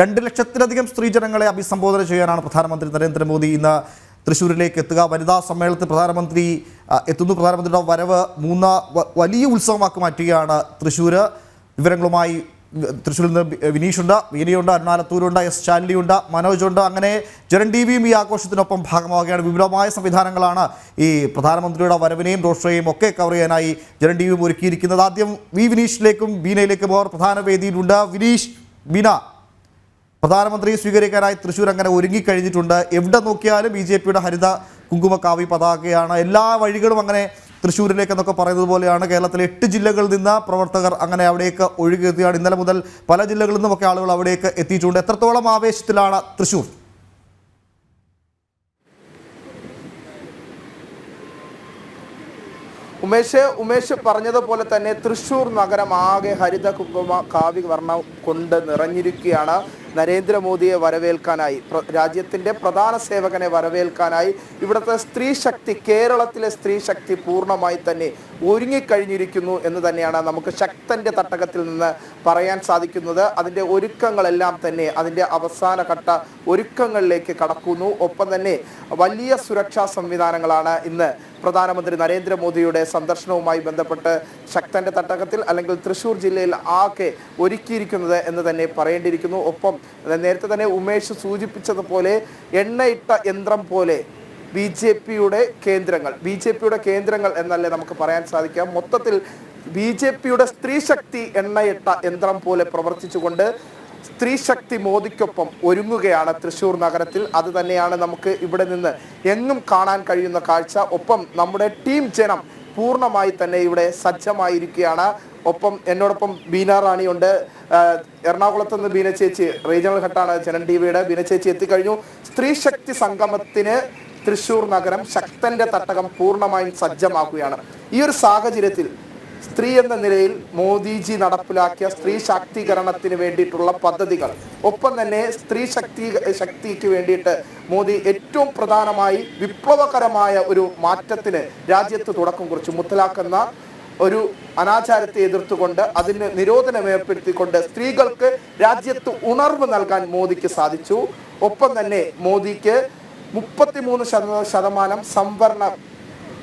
രണ്ട് ലക്ഷത്തിലധികം സ്ത്രീജനങ്ങളെ അഭിസംബോധന ചെയ്യാനാണ് പ്രധാനമന്ത്രി നരേന്ദ്രമോദി ഇന്ന് തൃശ്ശൂരിലേക്ക് എത്തുക. വനിതാ സമ്മേളനത്തിൽ പ്രധാനമന്ത്രി എത്തുന്നു. പ്രധാനമന്ത്രിയുടെ വരവ് മൂന്ന് വലിയ ഉത്സവമാക്കി മാറ്റുകയാണ് തൃശ്ശൂർ വിവരങ്ങളുമായി തൃശ്ശൂരിൽ നിന്ന് വിനീഷുണ്ട് വീനയുണ്ട് അരുണാലത്തൂരുണ്ട് എസ് ചാലിയുണ്ട് മനോജുണ്ട്. അങ്ങനെ ജനൻ ടി വിയും ഈ ആഘോഷത്തിനൊപ്പം ഭാഗമാവുകയാണ്. വിപുലമായ സംവിധാനങ്ങളാണ് ഈ പ്രധാനമന്ത്രിയുടെ വരവിനെയും റോഷയെയും ഒക്കെ കവർ ചെയ്യാനായി ജനൻ ടി വിയും ഒരുക്കിയിരിക്കുന്നത്. ആദ്യം വി വിനീഷിലേക്കും വീനയിലേക്കും അവർ പ്രധാന വേദിയിലുണ്ട്. വിനീഷ് ബീന പ്രധാനമന്ത്രിയെ സ്വീകരിക്കാനായി തൃശ്ശൂർ അങ്ങനെ ഒരുങ്ങിക്കഴിഞ്ഞിട്ടുണ്ട്. എവിടെ നോക്കിയാലും ബി ജെ പിയുടെ ഹരിത കുങ്കുമക്കാവി പതാകയാണ്. എല്ലാ വഴികളും അങ്ങനെ തൃശ്ശൂരിലേക്ക് എന്നൊക്കെ പറയുന്നത് പോലെയാണ് കേരളത്തിലെ എട്ട് ജില്ലകളിൽ നിന്ന് പ്രവർത്തകർ അങ്ങനെ അവിടേക്ക് ഒഴുകിയെത്തിയാണ് ഇന്നലെ മുതൽ പല ജില്ലകളിൽ നിന്നുമൊക്കെ ആളുകൾ അവിടേക്ക് എത്തിയിട്ടുണ്ട്. എത്രത്തോളം ആവേശത്തിലാണ് തൃശ്ശൂർ ഉമേഷ് ഉമേഷ് പറഞ്ഞതുപോലെ തന്നെ തൃശ്ശൂർ നഗരം ആകെ ഹരിത കുങ്കുമ കാവ്യ വർണം കൊണ്ട് നിറഞ്ഞിരിക്കുകയാണ്. നരേന്ദ്രമോദിയെ വരവേൽക്കാനായി രാജ്യത്തിന്റെ പ്രധാന സേവകനെ വരവേൽക്കാനായി ഇവിടുത്തെ സ്ത്രീ ശക്തി കേരളത്തിലെ സ്ത്രീ ശക്തി പൂർണമായി തന്നെ ഒരുങ്ങിക്കഴിഞ്ഞിരിക്കുന്നു എന്ന് തന്നെയാണ് നമുക്ക് ശക്തന്റെ തട്ടകത്തിൽ നിന്ന് പറയാൻ സാധിക്കുന്നത്. അതിന്റെ ഒരുക്കങ്ങളെല്ലാം തന്നെ അതിന്റെ അവസാന ഘട്ട ഒരുക്കങ്ങളിലേക്ക് കടക്കുന്നു. ഒപ്പം തന്നെ വലിയ സുരക്ഷാ സംവിധാനങ്ങളാണ് ഇന്ന് പ്രധാനമന്ത്രി നരേന്ദ്രമോദിയുടെ സന്ദർശനവുമായി ബന്ധപ്പെട്ട് ശക്തന്റെ തട്ടകത്തിൽ അല്ലെങ്കിൽ തൃശ്ശൂർ ജില്ലയിൽ ആകെ ഒരുക്കിയിരിക്കുന്നത് എന്ന് തന്നെ പറയേണ്ടിയിരിക്കുന്നു. ഒപ്പം നേരത്തെ തന്നെ ഉമേഷ് സൂചിപ്പിച്ചതുപോലെ എണ്ണയിട്ട യന്ത്രം പോലെ ബി ജെ പിയുടെ കേന്ദ്രങ്ങൾ ബി ജെ പിയുടെ കേന്ദ്രങ്ങൾ എന്നല്ലേ നമുക്ക് പറയാൻ സാധിക്കാം മൊത്തത്തിൽ ബി ജെ പിയുടെ സ്ത്രീ ശക്തി എണ്ണയിട്ട യന്ത്രം പോലെ പ്രവർത്തിച്ചുകൊണ്ട് സ്ത്രീശക്തി മോദിക്കൊപ്പം ഒരുങ്ങുകയാണ് തൃശൂർ നഗരത്തിൽ. അത് തന്നെയാണ് നമുക്ക് ഇവിടെ നിന്ന് എങ്ങും കാണാൻ കഴിയുന്ന കാഴ്ച. ഒപ്പം നമ്മുടെ ടീം ജനം പൂർണമായി തന്നെ ഇവിടെ സജ്ജമായിരിക്കുകയാണ്. ഒപ്പം എന്നോടൊപ്പം ബീന റാണിയുണ്ട് എറണാകുളത്ത് നിന്ന് ബീന ചേച്ചി റീജിയണൽ ഘട്ടാണ് ജനൻ ടി വിയുടെ. ബീന ചേച്ചി എത്തിക്കഴിഞ്ഞു. സ്ത്രീ ശക്തി സംഗമത്തിന് തൃശൂർ നഗരം ശക്തന്റെ തട്ടകം പൂർണമായും സജ്ജമാക്കുകയാണ്. ഈ ഒരു സാഹചര്യത്തിൽ സ്ത്രീ എന്ന നിലയിൽ മോദിജി നടപ്പിലാക്കിയ സ്ത്രീ ശാക്തീകരണത്തിന് വേണ്ടിയിട്ടുള്ള പദ്ധതികൾ ഒപ്പം തന്നെ സ്ത്രീ ശക്തി ശക്തിക്ക് വേണ്ടിയിട്ട് മോദി ഏറ്റവും പ്രധാനമായി വിപ്ലവകരമായ ഒരു മാറ്റത്തിന് രാജ്യത്ത് തുടക്കം കുറിച്ചു. മുത്തലാക്കുന്ന ഒരു അനാചാരത്തെ എതിർത്തുകൊണ്ട് അതിന് നിരോധനം ഏർപ്പെടുത്തിക്കൊണ്ട് സ്ത്രീകൾക്ക് രാജ്യത്ത് ഉണർവ് നൽകാൻ മോദിക്ക് സാധിച്ചു. ഒപ്പം തന്നെ മോദിക്ക് മുപ്പത്തിമൂന്ന് ശത- ശതമാനം സംവരണ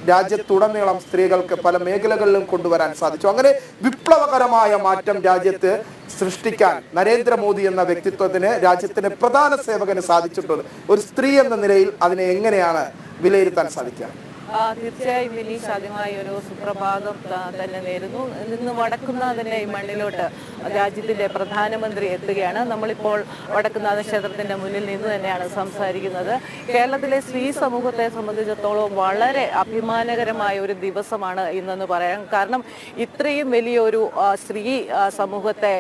രാജ്യത്തുടനീളം സ്ത്രീകൾക്ക് പല മേഖലകളിലും കൊണ്ടുവരാൻ സാധിച്ചു. അങ്ങനെ വിപ്ലവകരമായ മാറ്റം രാജ്യത്ത് സൃഷ്ടിക്കാൻ നരേന്ദ്രമോദി എന്ന വ്യക്തിത്വത്തിന് രാജ്യത്തിന്റെ പ്രധാന സേവകന് സാധിച്ചിട്ടുണ്ട് ഒരു സ്ത്രീ എന്ന നിലയിൽ അതിനെ എങ്ങനെയാണ് വിലയിരുത്താൻ സാധിക്കുക? തീർച്ചയായും വിനീഷ് ആദ്യമായി ഒരു സുപ്രഭാതം തന്നെ നേരുന്നു. നിന്ന് വടക്കുന്നാഥന്റെ ഈ മണ്ണിലോട്ട് രാജ്യത്തിന്റെ പ്രധാനമന്ത്രി എത്തുകയാണ്. നമ്മളിപ്പോൾ വടക്കുന്നാഥ ക്ഷേത്രത്തിന്റെ മുന്നിൽ നിന്ന് തന്നെയാണ് സംസാരിക്കുന്നത്. കേരളത്തിലെ സ്ത്രീ സമൂഹത്തെ സംബന്ധിച്ചിടത്തോളം വളരെ അഭിമാനകരമായ ഒരു ദിവസമാണ് ഇന്നെന്ന് പറയാം. കാരണം ഇത്രയും വലിയൊരു സ്ത്രീ സമൂഹത്തെ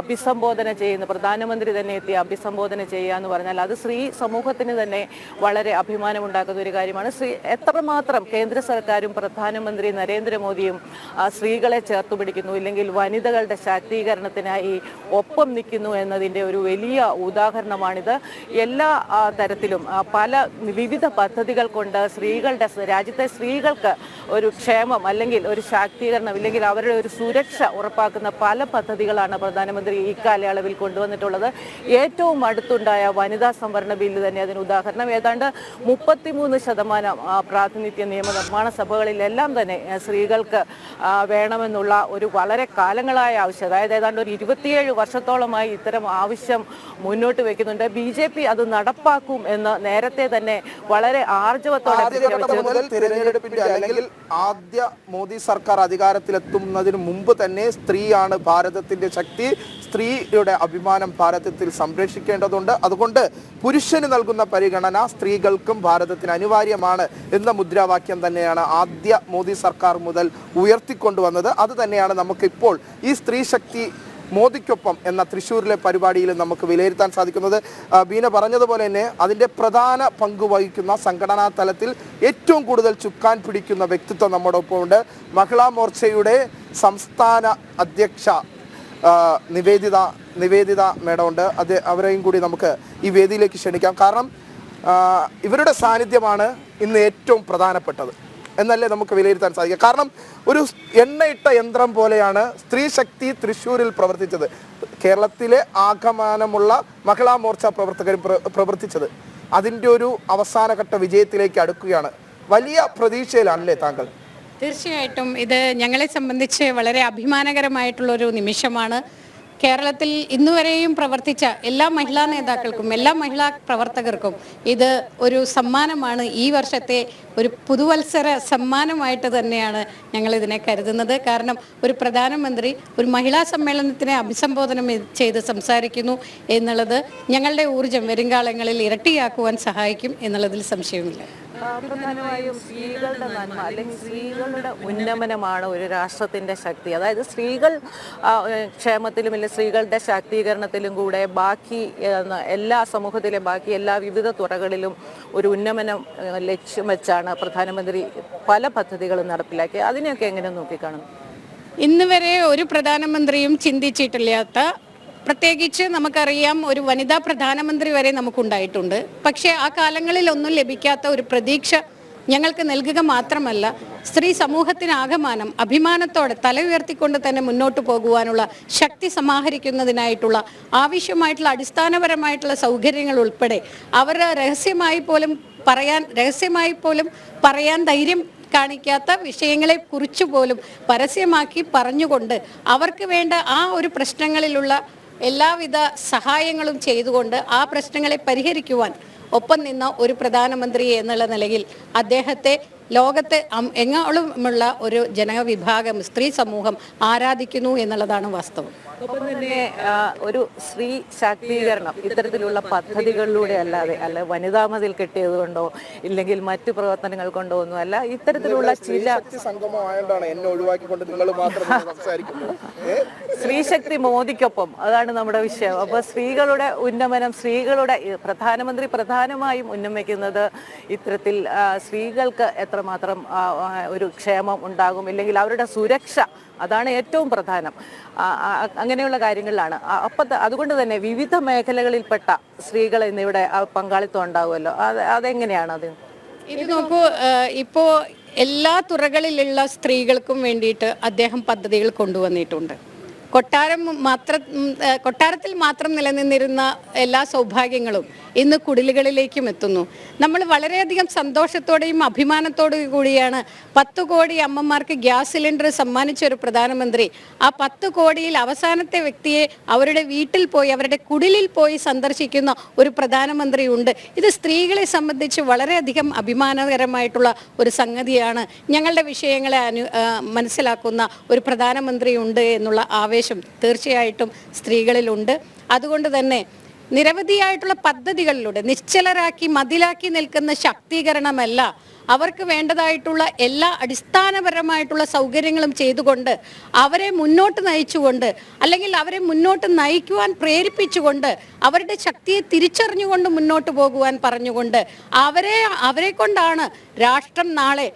അഭിസംബോധന ചെയ്യുന്ന പ്രധാനമന്ത്രി തന്നെ എത്തി അഭിസംബോധന ചെയ്യുക എന്ന് പറഞ്ഞാൽ അത് സ്ത്രീ സമൂഹത്തിന് തന്നെ വളരെ അഭിമാനമുണ്ടാക്കുന്ന ഒരു കാര്യമാണ്. സ്ത്രീ എത്രമാത്രം കേന്ദ്ര സർക്കാരും പ്രധാനമന്ത്രി നരേന്ദ്രമോദിയും സ്ത്രീകളെ ചേർത്ത് പിടിക്കുന്നു. ഇല്ലെങ്കിൽ വനിതകളുടെ ശാക്തീകരണത്തിനായി ഒപ്പം നിൽക്കുന്നു എന്നതിന്റെ ഒരു വലിയ ഉദാഹരണമാണിത്. എല്ലാ തരത്തിലും പല വിവിധ പദ്ധതികൾ കൊണ്ട് സ്ത്രീകളുടെ രാജ്യത്തെ സ്ത്രീകൾക്ക് ഒരു ക്ഷേമം അല്ലെങ്കിൽ ഒരു ശാക്തീകരണം ഇല്ലെങ്കിൽ അവരുടെ ഒരു സുരക്ഷ ഉറപ്പാക്കുന്ന പല പദ്ധതികളാണ് പ്രധാനമന്ത്രി ഈ കാലയളവിൽ കൊണ്ടുവന്നിട്ടുള്ളത്. ഏറ്റവും അടുത്തുണ്ടായ വനിതാ സംവരണ ബില്ല് തന്നെ അതിന് ഉദാഹരണം. ഏതാണ്ട് മുപ്പത്തിമൂന്ന് ശതമാനം പ്രാതിനിധ്യ നിയമനിർമ്മാണ സഭകളിലെല്ലാം തന്നെ സ്ത്രീകൾക്ക് വേണമെന്നുള്ള ഒരു വളരെ കാലങ്ങളായ ആവശ്യം അതായത് ഏതാണ്ട് ഒരു ഇരുപത്തിയേഴ് വർഷത്തോളമായി ഇത്തരം ആവശ്യം മുന്നോട്ട് വെക്കുന്നുണ്ട്. ബി ജെ പി അത് നടപ്പാക്കും എന്ന് നേരത്തെ തന്നെ വളരെ ആർജവത്തോടെ തിരഞ്ഞെടുപ്പിന്റെ അല്ലെങ്കിൽ ആദ്യ മോദി സർക്കാർ അധികാരത്തിലെത്തുന്നതിന് മുമ്പ് തന്നെ സ്ത്രീയാണ് ഭാരതത്തിന്റെ ശക്തി സ്ത്രീയുടെ അഭിമാനം ഭാരതത്തിൽ സംരക്ഷിക്കേണ്ടതുണ്ട്. അതുകൊണ്ട് പുരുഷന് നൽകുന്ന പരിഗണന സ്ത്രീകൾക്കും ഭാരതത്തിന് അനിവാര്യമാണ് എന്ന മുദ്രാവാക്യം തന്നെയാണ് ആദ്യ മോദി സർക്കാർ മുതൽ ഉയർത്തിക്കൊണ്ടുവന്നത്. അത് തന്നെയാണ് നമുക്കിപ്പോൾ ഈ സ്ത്രീ ശക്തി മോദിക്കൊപ്പം എന്ന തൃശ്ശൂരിലെ പരിപാടിയിൽ നമുക്ക് വിലയിരുത്താൻ സാധിക്കുന്നത്. ബീന പറഞ്ഞതുപോലെ തന്നെ അതിന്റെ പ്രധാന പങ്ക് വഹിക്കുന്ന സംഘടനാ തലത്തിൽ ഏറ്റവും കൂടുതൽ ചുക്കാൻ പിടിക്കുന്ന വ്യക്തിത്വം നമ്മുടെ ഒപ്പമുണ്ട് മഹിളാ മോർച്ചയുടെ സംസ്ഥാന അധ്യക്ഷ നിവേദിത നിവേദിത മേഡമുണ്ട് അത് അവരെയും കൂടി നമുക്ക് ഈ വേദിയിലേക്ക് ക്ഷണിക്കാം. കാരണം ഇവരുടെ സാന്നിധ്യമാണ് ഇന്ന് ഏറ്റവും പ്രധാനപ്പെട്ടത് എന്നല്ലേ നമുക്ക് വിലയിരുത്താൻ സാധിക്കുക. കാരണം ഒരു എണ്ണയിട്ട യന്ത്രം പോലെയാണ് സ്ത്രീ ശക്തി തൃശ്ശൂരിൽ പ്രവർത്തിച്ചത്. കേരളത്തിലെ ആകമാനമുള്ള മഹിളാ മോർച്ച പ്രവർത്തകരും പ്രവർത്തിച്ചത്. അതിന്റെ ഒരു അവസാനഘട്ട വിജയത്തിലേക്ക് അടുക്കുകയാണ്. വലിയ പ്രതീക്ഷയിലാണല്ലേ താങ്കൾ? തീർച്ചയായിട്ടും ഇത് ഞങ്ങളെ സംബന്ധിച്ച് വളരെ അഭിമാനകരമായിട്ടുള്ളൊരു നിമിഷമാണ്. കേരളത്തിൽ ഇന്നുവരെയും പ്രവർത്തിച്ച എല്ലാ മഹിളാ നേതാക്കൾക്കും എല്ലാ മഹിളാ പ്രവർത്തകർക്കും ഇത് ഒരു സമ്മാനമാണ്. ഈ വർഷത്തെ ഒരു പുതുവത്സര സമ്മാനമായിട്ട് തന്നെയാണ് ഞങ്ങൾ ഇതിനെ കരുതുന്നത്. കാരണം ഒരു പ്രധാനമന്ത്രി ഒരു മഹിളാ സമ്മേളനത്തിനെ അഭിസംബോധന ചെയ്ത് സംസാരിക്കുന്നു എന്നുള്ളത് ഞങ്ങളുടെ ഊർജം വരുംകാലങ്ങളിൽ ഇരട്ടിയാക്കുവാൻ സഹായിക്കും എന്നുള്ളതിൽ സംശയമില്ല പ്രധാനമായും സ്ത്രീകളുടെ നന്മ അല്ലെങ്കിൽ സ്ത്രീകളുടെ ഉന്നമനമാണ് ഒരു രാഷ്ട്രത്തിന്റെ ശക്തി. അതായത് സ്ത്രീകൾ ക്ഷേമത്തിലും അല്ലെങ്കിൽ സ്ത്രീകളുടെ ശാക്തീകരണത്തിലും കൂടെ ബാക്കി എല്ലാ സമൂഹത്തിലെ ബാക്കി എല്ലാ വിവിധ തുറകളിലും ഒരു ഉന്നമനം ലക്ഷ്യം വെച്ചാണ് പ്രധാനമന്ത്രി പല പദ്ധതികളും നടപ്പിലാക്കിയത്. അതിനെയൊക്കെ എങ്ങനെ നോക്കിക്കാണും ഇന്ന് വരെ ഒരു പ്രധാനമന്ത്രിയും ചിന്തിച്ചിട്ടില്ലാത്ത പ്രത്യേകിച്ച് നമുക്കറിയാം ഒരു വനിതാ പ്രധാനമന്ത്രി വരെ നമുക്കുണ്ടായിട്ടുണ്ട്. പക്ഷേ ആ കാലങ്ങളിൽ ഒന്നും ലഭിക്കാത്ത ഒരു പ്രതീക്ഷ ഞങ്ങൾക്ക് നൽകുക മാത്രമല്ല സ്ത്രീ സമൂഹത്തിനാകമാനം അഭിമാനത്തോടെ തല ഉയർത്തിക്കൊണ്ട് തന്നെ മുന്നോട്ട് പോകുവാനുള്ള ശക്തി സമാഹരിക്കുന്നതിനായിട്ടുള്ള ആവശ്യമായിട്ടുള്ള അടിസ്ഥാനപരമായിട്ടുള്ള സൗകര്യങ്ങൾ ഉൾപ്പെടെ അവർ രഹസ്യമായി പോലും പറയാൻ രഹസ്യമായി പോലും പറയാൻ ധൈര്യം കാണിക്കാത്ത വിഷയങ്ങളെ കുറിച്ച് പോലും പരസ്യമാക്കി പറഞ്ഞുകൊണ്ട് അവർക്ക് വേണ്ട ആ ഒരു പ്രശ്നങ്ങളിലുള്ള എല്ലാവിധ സഹായങ്ങളും ചെയ്തുകൊണ്ട് ആ പ്രശ്നങ്ങളെ പരിഹരിക്കുവാൻ ഒപ്പം നിന്ന ഒരു പ്രധാനമന്ത്രി എന്നുള്ള നിലയിൽ അദ്ദേഹത്തെ ലോകത്തെ എങ്ങോളമുള്ള ഒരു ജനവിഭാഗം സ്ത്രീ സമൂഹം ആരാധിക്കുന്നു എന്നുള്ളതാണ് വാസ്തവം. ഒപ്പം തന്നെ ഒരു സ്ത്രീ ശാക്തീകരണം ഇത്തരത്തിലുള്ള പദ്ധതികളിലൂടെ അല്ലാതെ അല്ല വനിതാ മതിൽ കെട്ടിയത് കൊണ്ടോ ഇല്ലെങ്കിൽ മറ്റു പ്രവർത്തനങ്ങൾ കൊണ്ടോ ഒന്നും അല്ല ഇത്തരത്തിലുള്ള ചില? സ്ത്രീശക്തി മോദിക്കൊപ്പം അതാണ് നമ്മുടെ വിഷയം അപ്പൊ സ്ത്രീകളുടെ ഉന്നമനം സ്ത്രീകളുടെ പ്രധാനമന്ത്രി പ്രധാനമായും ഉന്നമിക്കുന്നത് ഇത്തരത്തിൽ സ്ത്രീകൾക്ക് എത്രമാത്രം ഒരു ക്ഷേമം ഉണ്ടാകും ഇല്ലെങ്കിൽ അവരുടെ സുരക്ഷ അതാണ് ഏറ്റവും പ്രധാനം. അങ്ങനെയുള്ള കാര്യങ്ങളിലാണ്. അപ്പം അതുകൊണ്ട് തന്നെ വിവിധ മേഖലകളിൽപ്പെട്ട സ്ത്രീകൾ ഇന്നിവിടെ പങ്കാളിത്തം ഉണ്ടാവുമല്ലോ. അത് അതെങ്ങനെയാണ് അത്? ഇത് നോക്കൂ ഇപ്പോൾ ഇപ്പോ എല്ലാ തുറകളിലുള്ള സ്ത്രീകൾക്കും വേണ്ടിയിട്ട് അദ്ദേഹം പദ്ധതികൾ കൊണ്ടുവന്നിട്ടുണ്ട്. കൊട്ടാരം മാത്ര കൊട്ടാരത്തിൽ മാത്രം നിലനിന്നിരുന്ന എല്ലാ സൗഭാഗ്യങ്ങളും ഇന്ന് കുടിലുകളിലേക്കും എത്തുന്നു. നമ്മൾ വളരെയധികം സന്തോഷത്തോടെയും അഭിമാനത്തോടു കൂടിയാണ് പത്ത് കോടി അമ്മമാർക്ക് ഗ്യാസ് സിലിണ്ടർ സമ്മാനിച്ച ഒരു പ്രധാനമന്ത്രി. ആ പത്ത് കോടിയിൽ അവസാനത്തെ വ്യക്തിയെ അവരുടെ വീട്ടിൽ പോയി അവരുടെ കുടിലിൽ പോയി സന്ദർശിക്കുന്ന ഒരു പ്രധാനമന്ത്രി ഉണ്ട് ഇത് സ്ത്രീകളെ സംബന്ധിച്ച് വളരെയധികം അഭിമാനകരമായിട്ടുള്ള ഒരു സംഗതിയാണ്. ഞങ്ങളുടെ വിഷയങ്ങളെ മനസ്സിലാക്കുന്ന ഒരു പ്രധാനമന്ത്രി ഉണ്ട് എന്നുള്ള ആവേശം തീർച്ചയായിട്ടും സ്ത്രീകളിലുണ്ട്. അതുകൊണ്ട് തന്നെ നിരവധിയായിട്ടുള്ള പദ്ധതികളിലൂടെ നിശ്ചലരാക്കി മതിലാക്കി നിൽക്കുന്ന ശാക്തീകരണമല്ല അവർക്ക് വേണ്ടതായിട്ടുള്ള എല്ലാ അടിസ്ഥാനപരമായിട്ടുള്ള സൗകര്യങ്ങളും ചെയ്തുകൊണ്ട് അവരെ മുന്നോട്ട് നയിച്ചുകൊണ്ട് അല്ലെങ്കിൽ അവരെ മുന്നോട്ട് നയിക്കുവാൻ പ്രേരിപ്പിച്ചുകൊണ്ട് അവരുടെ ശക്തിയെ തിരിച്ചറിഞ്ഞുകൊണ്ട് മുന്നോട്ട് പോകുവാൻ പറഞ്ഞുകൊണ്ട് അവരെ അവരെ കൊണ്ടാണ് രാഷ്ട്രം നാളെ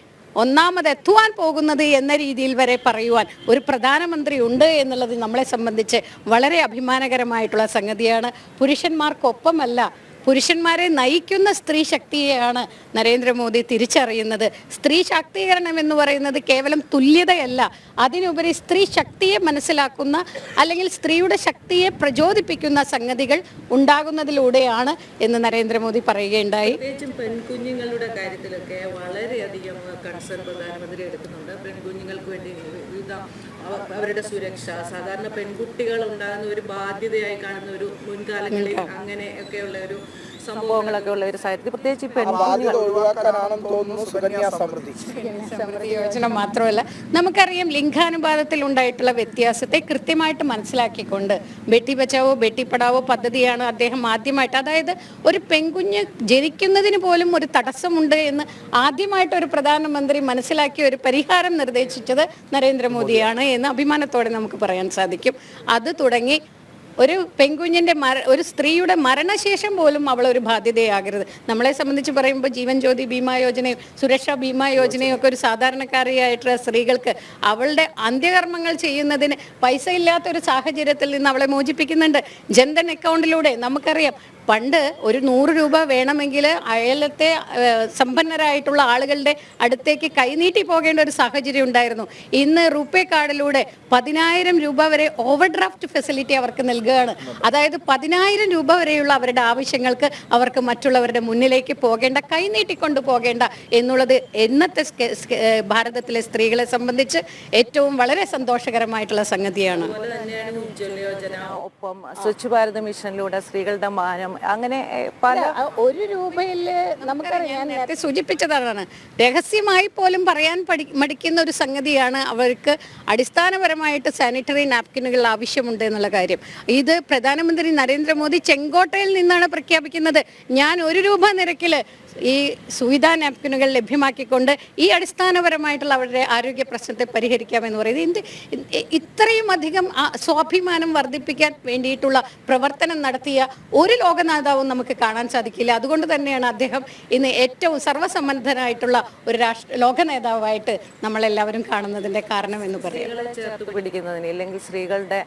ഒന്നാമത് എത്തുവാൻ പോകുന്നത് എന്ന രീതിയിൽ വരെ പറയുവാൻ ഒരു പ്രധാനമന്ത്രി ഉണ്ട് എന്നുള്ളത് നമ്മളെ സംബന്ധിച്ച് വളരെ അഭിമാനകരമായിട്ടുള്ള സംഗതിയാണ്. പുരുഷന്മാർക്കൊപ്പമല്ല പുരുഷന്മാരെ നയിക്കുന്ന സ്ത്രീ ശക്തിയെയാണ് നരേന്ദ്രമോദി തിരിച്ചറിയുന്നത്. സ്ത്രീ ശാക്തീകരണം എന്ന് പറയുന്നത് കേവലം തുല്യതയല്ല. അതിനുപരി സ്ത്രീ ശക്തിയെ മനസ്സിലാക്കുന്ന അല്ലെങ്കിൽ സ്ത്രീയുടെ ശക്തിയെ പ്രചോദിപ്പിക്കുന്ന സംഗതികൾ ഉണ്ടാകുന്നതിലൂടെയാണ് എന്ന് നരേന്ദ്രമോദി പറയുകയുണ്ടായി. പെൺകുഞ്ഞുങ്ങളുടെ കാര്യത്തിലൊക്കെ വളരെയധികം കൺസേൺ പ്രധാനമന്ത്രി എടുക്കുന്നുണ്ട്. പെൺകുഞ്ഞുങ്ങൾക്ക് വേണ്ടി അവരുടെ സുരക്ഷ. സാധാരണ പെൺകുട്ടികൾ ഉണ്ടാകുന്ന ഒരു ബാധ്യതയായി കാണുന്ന ഒരു മുൻകാലങ്ങളിൽ അങ്ങനെ അങ്ങനെയൊക്കെയുള്ള ഒരു സംഭവങ്ങളൊക്കെ ഉള്ള ഒരു സാഹചര്യത്തിൽ പ്രത്യേകിച്ച് സമൃദ്ധി. യോജന മാത്രമല്ല നമുക്കറിയാം ലിംഗാനുപാതത്തിൽ ഉണ്ടായിട്ടുള്ള വ്യത്യാസത്തെ കൃത്യമായിട്ട് മനസ്സിലാക്കിക്കൊണ്ട് ബെട്ടി ബച്ചാവോ ബെട്ടി പഠാവോ പദ്ധതിയാണ് അദ്ദേഹം ആദ്യമായിട്ട് അതായത് ഒരു പെൺകുഞ്ഞ് ജനിക്കുന്നതിന് പോലും ഒരു തടസ്സമുണ്ട് എന്ന് ആദ്യമായിട്ട് ഒരു പ്രധാനമന്ത്രി മനസ്സിലാക്കി ഒരു പരിഹാരം നിർദ്ദേശിച്ചത് നരേന്ദ്രമോദിയാണ് എന്ന് അഭിമാനത്തോടെ നമുക്ക് പറയാൻ സാധിക്കും. അത് തുടങ്ങി ഒരു പെൺകുഞ്ഞിന്റെ മര ഒരു സ്ത്രീയുടെ മരണശേഷം പോലും അവൾ ഒരു ബാധ്യതയാകരുത്. നമ്മളെ സംബന്ധിച്ച് പറയുമ്പോൾ ജീവൻ ജ്യോതി ബീമാ യോജനയും സുരക്ഷാ ബീമാ യോജനയും ഒക്കെ ഒരു സാധാരണക്കാരിയായിട്ടുള്ള സ്ത്രീകൾക്ക് അവളുടെ അന്ത്യകർമ്മങ്ങൾ ചെയ്യുന്നതിന് പൈസ ഇല്ലാത്ത ഒരു സാഹചര്യത്തിൽ നിന്ന് അവളെ മോചിപ്പിക്കുന്നുണ്ട്. ജൻധൻ അക്കൗണ്ടിലൂടെ നമുക്കറിയാം പണ്ട് ഒരു നൂറ് രൂപ വേണമെങ്കിൽ അയലത്തെ സമ്പന്നരായിട്ടുള്ള ആളുകളുടെ അടുത്തേക്ക് കൈനീട്ടി പോകേണ്ട ഒരു സാഹചര്യം ഉണ്ടായിരുന്നു. ഇന്ന് റൂപേ കാർഡിലൂടെ പതിനായിരം രൂപ വരെ ഓവർ ഡ്രാഫ്റ്റ് ഫെസിലിറ്റി അവർക്ക് നൽകുകയാണ്. അതായത് പതിനായിരം രൂപ വരെയുള്ള അവരുടെ ആവശ്യങ്ങൾക്ക് അവർക്ക് മറ്റുള്ളവരുടെ മുന്നിലേക്ക് പോകേണ്ട കൈനീട്ടിക്കൊണ്ട് പോകേണ്ട എന്നുള്ളത് എന്നത്തെ ഭാരതത്തിലെ സ്ത്രീകളെ സംബന്ധിച്ച് ഏറ്റവും വളരെ സന്തോഷകരമായിട്ടുള്ള സംഗതിയാണ്. ഒപ്പം സ്വച്ഛ് ഭാരത് മിഷനിലൂടെ സ്ത്രീകളുടെ മാനം അങ്ങനെ പല ഒരു രൂപയിൽ നമുക്കറിയാം. ഞാൻ നേരത്തെ സൂചിപ്പിച്ചതാണ്. രഹസ്യമായി പോലും പറയാൻ പഠി മടിക്കുന്ന ഒരു സംഗതിയാണ് അവർക്ക് അടിസ്ഥാനപരമായിട്ട് സാനിറ്ററി നാപ്കിനുകൾ ആവശ്യമുണ്ട് എന്നുള്ള കാര്യം. ഇത് പ്രധാനമന്ത്രി നരേന്ദ്രമോദി ചെങ്കോട്ടയിൽ നിന്നാണ് പ്രഖ്യാപിക്കുന്നത്. ഞാൻ ഒരു രൂപ നിരക്കിൽ ഈ സുവിധാ നാപ്കിനുകൾ ലഭ്യമാക്കിക്കൊണ്ട് ഈ അടിസ്ഥാനപരമായിട്ടുള്ള അവരുടെ ആരോഗ്യ പ്രശ്നത്തെ പരിഹരിക്കാമെന്ന് പറയുന്നത് എന്ത് ഇത്രയും അധികം ആ സ്വാഭിമാനം വർദ്ധിപ്പിക്കാൻ വേണ്ടിയിട്ടുള്ള പ്രവർത്തനം നടത്തിയ ഒരു ലോക നേതാവും നമുക്ക് കാണാൻ സാധിക്കില്ല. അതുകൊണ്ട് തന്നെയാണ് അദ്ദേഹം ഇന്ന് ഏറ്റവും സർവസമ്മതനായിട്ടുള്ള ഒരു രാഷ്ട്ര ലോക നേതാവായിട്ട് നമ്മളെല്ലാവരും കാണുന്നതിന്റെ കാരണം എന്ന് പറയാം. പിടിക്കുന്നതിന് ഇല്ലെങ്കിൽ സ്ത്രീകളുടെ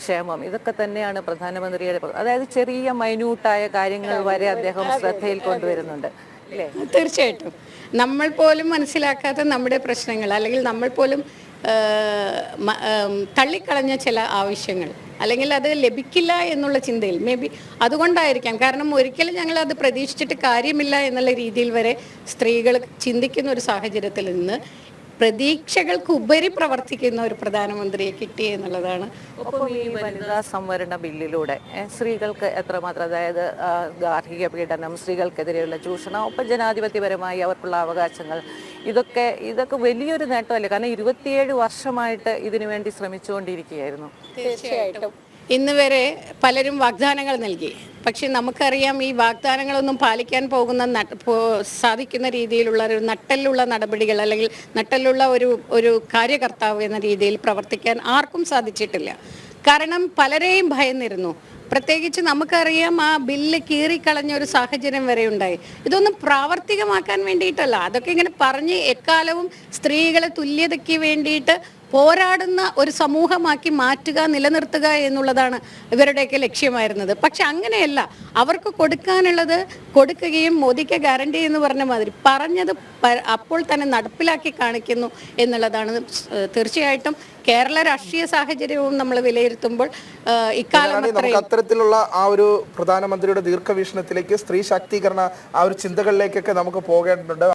ക്ഷേമം ഇതൊക്കെ തന്നെയാണ് പ്രധാനമന്ത്രിയുടെ അതായത് ചെറിയ മൈന്യൂട്ടായ കാര്യങ്ങൾ വരെ അദ്ദേഹം ശ്രദ്ധയിൽ കൊണ്ടുവരുന്നുണ്ട്. തീർച്ചയായിട്ടും. നമ്മൾ പോലും മനസ്സിലാക്കാത്ത നമ്മുടെ പ്രശ്നങ്ങൾ അല്ലെങ്കിൽ നമ്മൾ പോലും തള്ളിക്കളഞ്ഞ ചില ആവശ്യങ്ങൾ അല്ലെങ്കിൽ അത് ലഭിക്കില്ല എന്നുള്ള ചിന്തയിൽ. മേ ബി അതുകൊണ്ടായിരിക്കാം. കാരണം ഒരിക്കലും ഞങ്ങൾ അത് പ്രതീക്ഷിച്ചിട്ട് കാര്യമില്ല എന്നുള്ള രീതിയിൽ വരെ സ്ത്രീകൾ ചിന്തിക്കുന്ന ഒരു സാഹചര്യത്തിൽ നിന്ന് പ്രതീക്ഷകൾക്ക് ഉപരി പ്രവർത്തിക്കുന്ന ഒരു പ്രധാനമന്ത്രിയെ കിട്ടി എന്നുള്ളതാണ്. ഒപ്പം ഈ വനിതാ സംവരണ ബില്ലിലൂടെ സ്ത്രീകൾക്ക് എത്രമാത്രം അതായത് ഗാർഹിക പീഡനം സ്ത്രീകൾക്കെതിരെയുള്ള ചൂഷണം ഒപ്പം ജനാധിപത്യപരമായി അവർക്കുള്ള അവകാശങ്ങൾ ഇതൊക്കെ ഇതൊക്കെ വലിയൊരു നേട്ടമല്ലേ? കാരണം ഇരുപത്തിയേഴ് വർഷമായിട്ട് ഇതിനു വേണ്ടി ശ്രമിച്ചുകൊണ്ടിരിക്കുകയായിരുന്നു. തീർച്ചയായിട്ടും. ഇന്ന് വരെ പലരും വാഗ്ദാനങ്ങൾ നൽകി. പക്ഷെ നമുക്കറിയാം ഈ വാഗ്ദാനങ്ങളൊന്നും പാലിക്കാൻ പോകുന്ന സാധിക്കുന്ന രീതിയിലുള്ള ഒരു നട്ടലുള്ള നടപടികൾ അല്ലെങ്കിൽ നട്ടലുള്ള ഒരു ഒരു കാര്യകർത്താവ് എന്ന രീതിയിൽ പ്രവർത്തിക്കാൻ ആർക്കും സാധിച്ചിട്ടില്ല. കാരണം പലരെയും ഭയന്നിരുന്നു. പ്രത്യേകിച്ച് നമുക്കറിയാം ആ ബില്ല് കീറിക്കളഞ്ഞ ഒരു സാഹചര്യം വരെ ഉണ്ടായി. ഇതൊന്നും പ്രാവർത്തികമാക്കാൻ വേണ്ടിയിട്ടല്ല. അതൊക്കെ ഇങ്ങനെ പറഞ്ഞ് എക്കാലവും സ്ത്രീകളെ തുല്യതയ്ക്ക് വേണ്ടിയിട്ട് പോരാടുന്ന ഒരു സമൂഹമാക്കി മാറ്റുക നിലനിർത്തുക എന്നുള്ളതാണ് ഇവരുടെയൊക്കെ ലക്ഷ്യമായിരുന്നത്. പക്ഷെ അങ്ങനെയല്ല. അവർക്ക് കൊടുക്കാനുള്ളത് കൊടുക്കുകയും മോദിക്ക് ഗ്യാരണ്ടി എന്ന് പറഞ്ഞ മാതിരി പറഞ്ഞത് അപ്പോൾ തന്നെ നടപ്പിലാക്കി കാണിക്കുന്നു എന്നുള്ളതാണ്. തീർച്ചയായിട്ടും കേരള രാഷ്ട്രീയ സാഹചര്യവും നമ്മൾ വിലയിരുത്തുമ്പോൾ ഇക്കാലം നമുക്ക് അത്തരത്തിലുള്ള ആ ഒരു പ്രധാനമന്ത്രിയുടെ ദീർഘവീക്ഷണത്തിലേക്ക് സ്ത്രീ ശാക്തീകരണ ആ ഒരു ചിന്തകളിലേക്കൊക്കെ നമുക്ക് പോകേണ്ടതുണ്ട്.